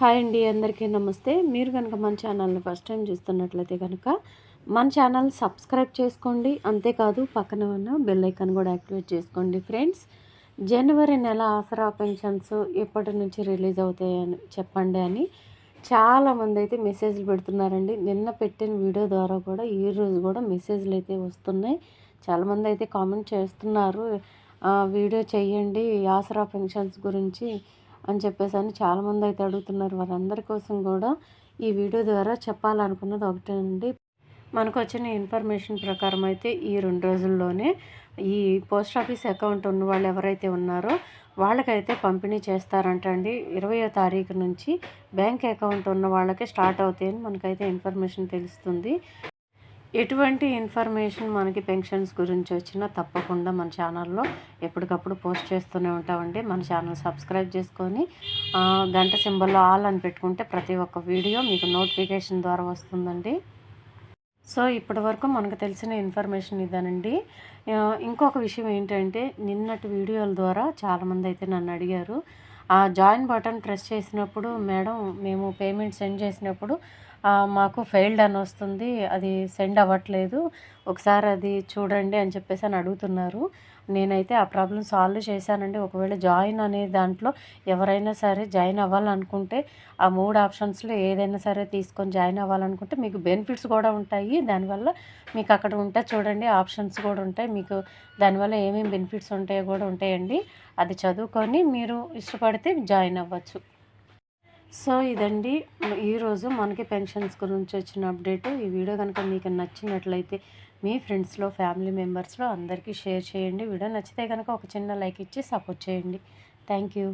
Hi అండి అందరికీ నమస్తే. మీరు కనుక మన ఛానల్ని ఫస్ట్ టైం చూస్తున్నట్లయితే కనుక మన ఛానల్ సబ్స్క్రైబ్ చేసుకోండి. అంతేకాదు పక్కన ఉన్న బెల్ ఐకాన్ కూడా యాక్టివేట్ చేసుకోండి ఫ్రెండ్స్. జనవరి నెల ఆసరా పెన్షన్స్ ఎప్పటి నుంచి రిలీజ్ అవుతాయని చెప్పండి అని చాలామంది అయితే మెసేజ్లు పెడుతున్నారండి. నిన్న పెట్టిన వీడియో ద్వారా కూడా ఈ రోజు కూడా మెసేజ్లు అయితే వస్తున్నాయి. చాలామంది అయితే కామెంట్ చేస్తున్నారు. వీడియో చేయండి. ఆసరా పెన్షన్స్ గురించి అని చెప్పేసి అని చాలామంది అయితే అడుగుతున్నారు. వారందరి కోసం కూడా ఈ వీడియో ద్వారా చెప్పాలనుకున్నది ఒకటేనండి. మనకు వచ్చిన ఇన్ఫర్మేషన్ ప్రకారం అయితే ఈ రెండు రోజుల్లోనే ఈ పోస్ట్ ఆఫీస్ అకౌంట్ ఉన్న వాళ్ళు ఎవరైతే ఉన్నారో వాళ్ళకైతే పంపిణీ చేస్తారంటండి ఇరవయో తారీఖు నుంచి బ్యాంక్ అకౌంట్ ఉన్న వాళ్ళకి స్టార్ట్ అవుతాయని మనకైతే ఇన్ఫర్మేషన్ తెలుస్తుంది. ఎటువంటి ఇన్ఫర్మేషన్ మనకి పెన్షన్స్ గురించి వచ్చినా తప్పకుండా మన ఛానల్లో ఎప్పటికప్పుడు పోస్ట్ చేస్తూనే ఉంటామండి. మన ఛానల్ సబ్స్క్రైబ్ చేసుకొని గంట సింబల్లో ఆల్ అని పెట్టుకుంటే ప్రతి ఒక్క వీడియో మీకు నోటిఫికేషన్ ద్వారా వస్తుందండి. సో ఇప్పటి వరకు మనకు తెలిసిన ఇన్ఫర్మేషన్ ఇదేనండి. ఇంకొక విషయం ఏంటంటే నిన్నటి వీడియోల ద్వారా చాలామంది అయితే నన్ను అడిగారు ఆ జాయిన్ బటన్ ప్రెస్ చేసినప్పుడు మేడం మేము పేమెంట్ సెండ్ చేసినప్పుడు మాకు ఫెయిల్డ్ అని వస్తుంది అది సెండ్ అవ్వట్లేదు ఒకసారి అది చూడండి అని చెప్పేసి అని అడుగుతున్నారు. నేనైతే ఆ ప్రాబ్లం సాల్వ్ చేశానండి. ఒకవేళ జాయిన్ అనే దాంట్లో ఎవరైనా సరే జాయిన్ అవ్వాలనుకుంటే ఆ మూడు ఆప్షన్స్లో ఏదైనా సరే తీసుకొని జాయిన్ అవ్వాలనుకుంటే మీకు బెనిఫిట్స్ కూడా ఉంటాయి. దానివల్ల మీకు అక్కడ ఉంటే చూడండి ఆప్షన్స్ కూడా ఉంటాయి. మీకు దానివల్ల ఏమేమి బెనిఫిట్స్ ఉంటాయో కూడా ఉంటాయండి. అది చదువుకొని మీరు ఇష్టపడితే అయితే జాయిన్ అవ్వచ్చు. సో ఇదండి. ఈరోజు మనకి పెన్షన్స్ గురించి వచ్చిన అప్డేట్. ఈ వీడియో కనుక మీకు నచ్చినట్లయితే మీ ఫ్రెండ్స్లో ఫ్యామిలీ మెంబర్స్లో అందరికీ షేర్ చేయండి. వీడియో నచ్చితే కనుక ఒక చిన్న లైక్ ఇచ్చి సపోర్ట్ చేయండి. Thank you.